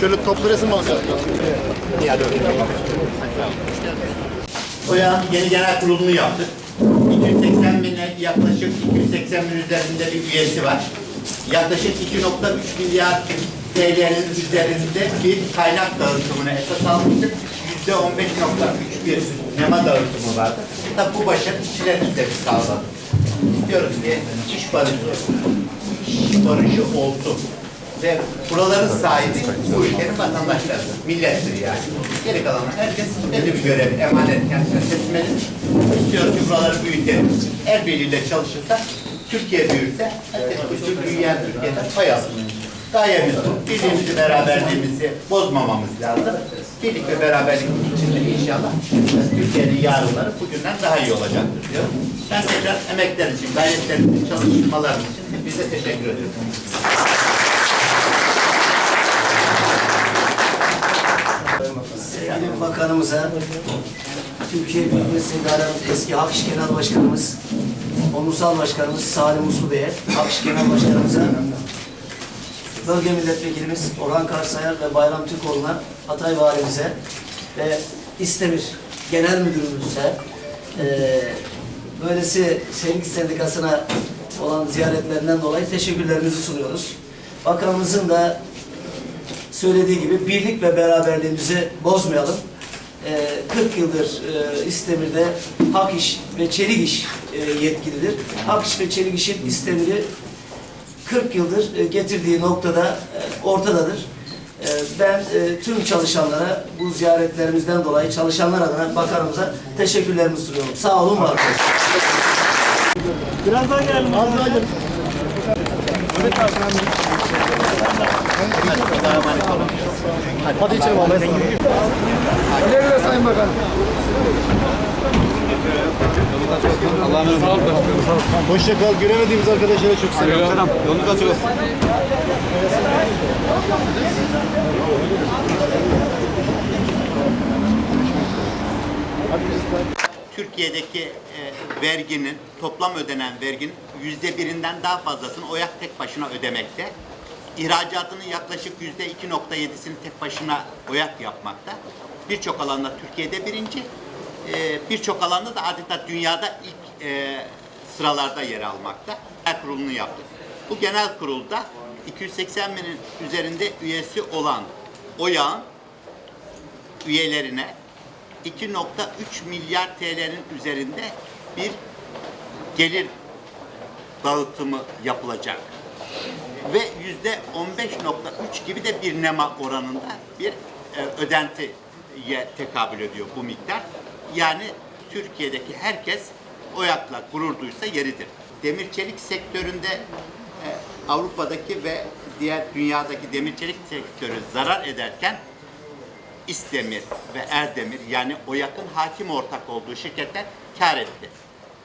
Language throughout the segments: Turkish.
Şöyle toplu resim alacağız. Oya yeni genel kurulunu yaptık. 280 bine yaklaşık 280 bin üzerinde bir üyesi var. Yaklaşık 2.3 milyar TL'nin üzerinde bir kaynak dağıtımını esas almıştık. %15.3 bir nema dağıtımı vardı. Tabi bu başarı Şile düzlemi sağladı. İstiyoruz ki iş barışı, iş barışı olsun. Ve buraların sahibi bu ülkenin vatandaşları, millettir yani. Geri kalan herkes belli bir görev, emanet kendisine edilir. İstiyoruz ki buraları büyütelim. El birliğiyle çalışırsa, Türkiye büyürse, herkes bu tür büyüyen Türkiye'den pay alır. Gayemiz bu. Birliğimizi, beraberliğimizi bozmamamız lazım. Birlik ve beraberlik içinde inşallah Türkiye'nin yarınları bugünden daha iyi olacaktır diyorum. Ben tekrar emekler için, gayretler için, çalışmalar için hepinize teşekkür ediyorum. Sevgili Bakanımıza, Türkiye Büyük Meclis İdaremiz eski Hakş Genel Başkanımız, Onursal Başkanımız Salim Uslu Bey'e, Hakş Genel Başkanımıza, Bölge Milletvekilimiz Orhan Karsayar ve Bayram Türkoğlu'na, Hatay Valimize ve İstemir Genel Müdürümüze, eee böylesi Sevgi Sendikası'na olan ziyaretlerinden dolayı teşekkürlerimizi sunuyoruz. Bakanımızın da söylediği gibi birlik ve beraberliğimizi bozmayalım. Ee, 40 yıldır e, İstemir'de Hak İş ve Çelik İş e, yetkilidir. Hak İş ve Çelik İş'in İstemir'i 40 yıldır e, getirdiği noktada e, ortadadır. E, ben e, tüm çalışanlara bu ziyaretlerimizden dolayı çalışanlar adına bakanımıza teşekkürlerimi sunuyorum. Sağ olun, var olun. Birazdan gelin. Az daha gelin. Hadi içelim abi. Güle güle Sayın Bakan. Allah'ın sağ ol. Hoşça kal. Göremediğimiz arkadaşlara çok selam. Selam. Yolunuz açık olsun. Türkiye'deki e, verginin, toplam ödenen verginin yüzde birinden daha fazlasını OYAK tek başına ödemekte. İhracatının yaklaşık yüzde 2.7'sini tek başına OYAK yapmakta. Birçok alanda Türkiye'de birinci, e, birçok alanda da adeta dünyada ilk e, sıralarda yer almakta. Genel kurulunu yaptık. Bu genel kurulda 280 binin üzerinde üyesi olan OYAK'ın üyelerine 2.3 milyar TL'nin üzerinde bir gelir dağıtımı yapılacak. Ve yüzde 15.3 gibi de bir nema oranında bir e, ödentiye tekabül ediyor bu miktar. Yani Türkiye'deki herkes OYAK'la gurur duysa yeridir. Demir çelik sektöründe e, Avrupa'daki ve diğer dünyadaki demir çelik sektörü zarar ederken İstemir ve Erdemir yani o yakın hakim ortak olduğu şirketler kar etti.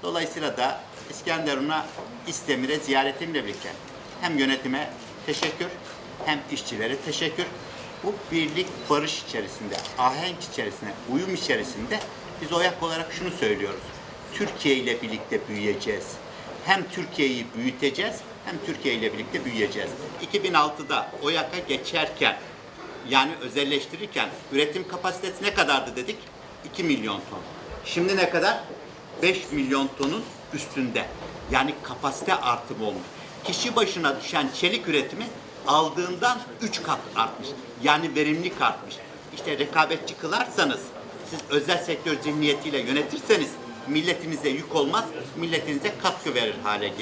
Dolayısıyla da İskenderun'a İstemir'e ziyaretimle birlikte hem yönetime teşekkür hem işçilere teşekkür. Bu birlik barış içerisinde, ahenk içerisinde, uyum içerisinde biz OYAK olarak şunu söylüyoruz. Türkiye ile birlikte büyüyeceğiz. Hem Türkiye'yi büyüteceğiz hem Türkiye ile birlikte büyüyeceğiz. 2006'da OYAK'a geçerken yani özelleştirirken üretim kapasitesi ne kadardı dedik? 2 milyon ton. Şimdi ne kadar? 5 milyon tonun üstünde. Yani kapasite artımı olmuş. Kişi başına düşen çelik üretimi aldığından 3 kat artmış. Yani verimlilik artmış. İşte rekabetçi kılarsanız, siz özel sektör zihniyetiyle yönetirseniz milletinize yük olmaz, milletinize katkı verir hale gelir.